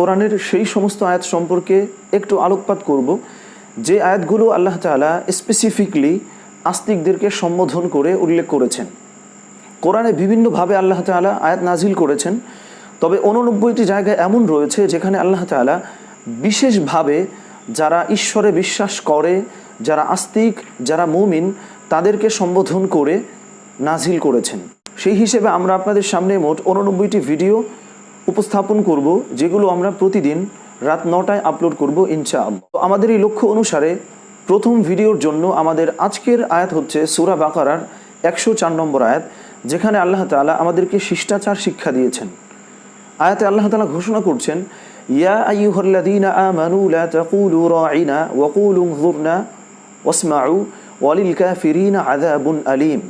কোরআনের সেই সমস্ত আয়াত সম্পর্কে একটু আলোকপাত করব, যে আয়াতগুলো আল্লাহ তাআলা স্পেসিফিকলি আস্তিকদেরকে সম্বোধন করে উল্লেখ করেছেন। কোরআনে বিভিন্নভাবে আল্লাহ তাআলা আয়াত নাজিল করেছেন, তবে উননব্বইটি জায়গা এমন রয়েছে যেখানে আল্লাহ তাআলা বিশেষভাবে যারা ঈশ্বরে বিশ্বাস করে, যারা আস্তিক, যারা মুমিন, তাদেরকে সম্বোধন করে নাজিল করেছেন। সেই হিসেবে আমরা আপনাদের সামনে মোট উননব্বইটি ভিডিও উপস্থাপন করব, যেগুলো আমরা প্রতিদিন রাত নটায় আপলোড করব, ইনশাআল্লাহ। তো আমাদের এই লক্ষ্য অনুসারে প্রথম ভিডিওর জন্য আমাদের আজকের আয়াত হচ্ছে সুরা বাকারার একশো চার নম্বর আয়াত, যেখানে আল্লাহ তালা আমাদেরকে শিষ্টাচার শিক্ষা দিয়েছেন। আয়াতে আল্লাহ তালা ঘোষণা করছেন, ইয়া ওয়ালিল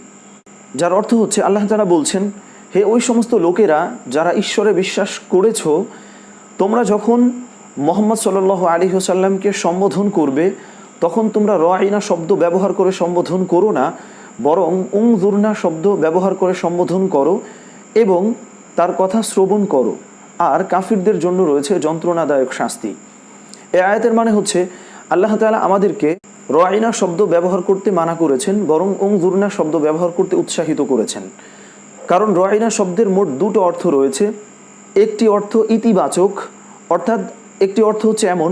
যার অর্থ হচ্ছে, আল্লাহ তালা বলছেন হে ওই সমস্ত লোকেরা যারা ঈশ্বরে বিশ্বাস করেছ, তোমরা যখন মোহাম্মদ সাল্লাল্লাহু আলাইহি ওয়াসাল্লামকে সম্বোধন করবে, তখন তোমরা রাঈনা শব্দ ব্যবহার করে সম্বোধন করো না, বরং উংজুরনা শব্দ ব্যবহার করে সম্বোধন করো এবং তার কথা শ্রবণ করো। আর কাফিরদের জন্য রয়েছে যন্ত্রণাদায়ক শাস্তি। এ আয়াতের মানে হচ্ছে, আল্লাহ তাআলা আমাদেরকে রয়না শব্দ ব্যবহার করতে মানা করেছেন, বরং উংজুরনা শব্দ ব্যবহার করতে উৎসাহিত করেছেন। কারণ রয়না শব্দের মোট দুটো অর্থ রয়েছে। একটি অর্থ ইতিবাচক, অর্থাৎ একটি অর্থ হচ্ছে এমন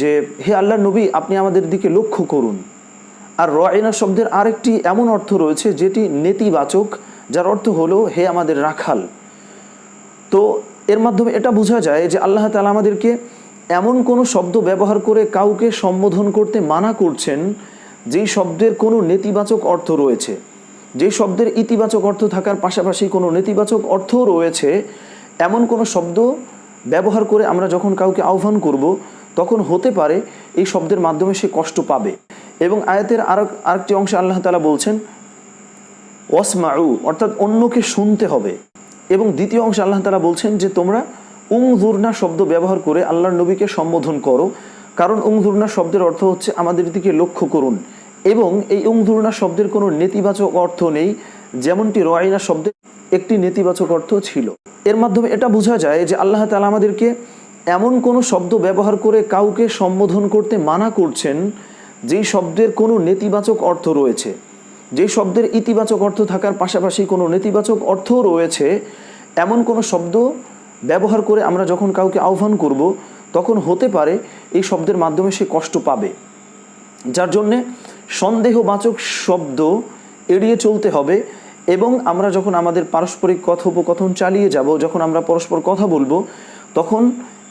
যে, হে আল্লাহ নবী, আপনি আমাদের দিকে লক্ষ্য করুন। আর রয়না শব্দের আরেকটি এমন অর্থ রয়েছে যেটি নেতিবাচক, যার অর্থ হলো, হে আমাদের রাখাল। তো এর মাধ্যমে এটা বোঝা যায় যে, আল্লাহ তালা আমাদেরকে এমন কোনো শব্দ ব্যবহার করে কাউকে সম্বোধন করতে মানা করছেন, যেই শব্দের কোনো নেতিবাচক অর্থ রয়েছে। যেই শব্দের ইতিবাচক অর্থ থাকার পাশাপাশি কোনো নেতিবাচক অর্থও রয়েছে, এমন কোনো শব্দ ব্যবহার করে আমরা যখন কাউকে আহ্বান করব, তখন হতে পারে এই শব্দের মাধ্যমে সে কষ্ট পাবে। এবং আয়াতের আর আরেকটি অংশে আল্লাহ তালা বলছেন, ওয়াসমাউ অর্থাৎ অন্যকে শুনতে হবে। এবং দ্বিতীয় অংশে আল্লাহ তালা বলছেন যে, তোমরা উংজুরনা শব্দ ব্যবহার করে আল্লাহর নবীকে সম্বোধন করো। কারণ উংজুরনা শব্দের অর্থ হচ্ছে আমাদের দিকে লক্ষ্য করুন। এবং এই উংজুরনা শব্দের কোনো নেতিবাচক অর্থ নেই, যেমনটি রয়না শব্দের একটি নেতিবাচক অর্থ ছিল। এর মাধ্যমে এটা বোঝা যায় যে আল্লাহ তালা আমাদেরকে এমন কোনো শব্দ ব্যবহার করে কাউকে সম্বোধন করতে মানা করছেন, যেই শব্দের কোনো নেতিবাচক অর্থ রয়েছে। যে শব্দের ইতিবাচক অর্থ থাকার পাশাপাশি কোনো নেতিবাচক অর্থও রয়েছে, এমন কোনো শব্দ ব্যবহার করে আমরা যখন কাউকে আহ্বান করব, তখন হতে পারে এই শব্দের মাধ্যমে সে কষ্ট পাবে। যার জন্যে সন্দেহবাচক শব্দ এড়িয়ে চলতে হবে এবং আমরা যখন আমাদের পারস্পরিক কথোপকথন চালিয়ে যাব, যখন আমরা পরস্পর কথা বলব, তখন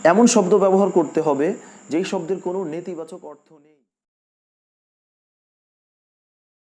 এমন শব্দ ব্যবহার করতে হবে যেই শব্দের কোনো নেতিবাচক অর্থ নেই।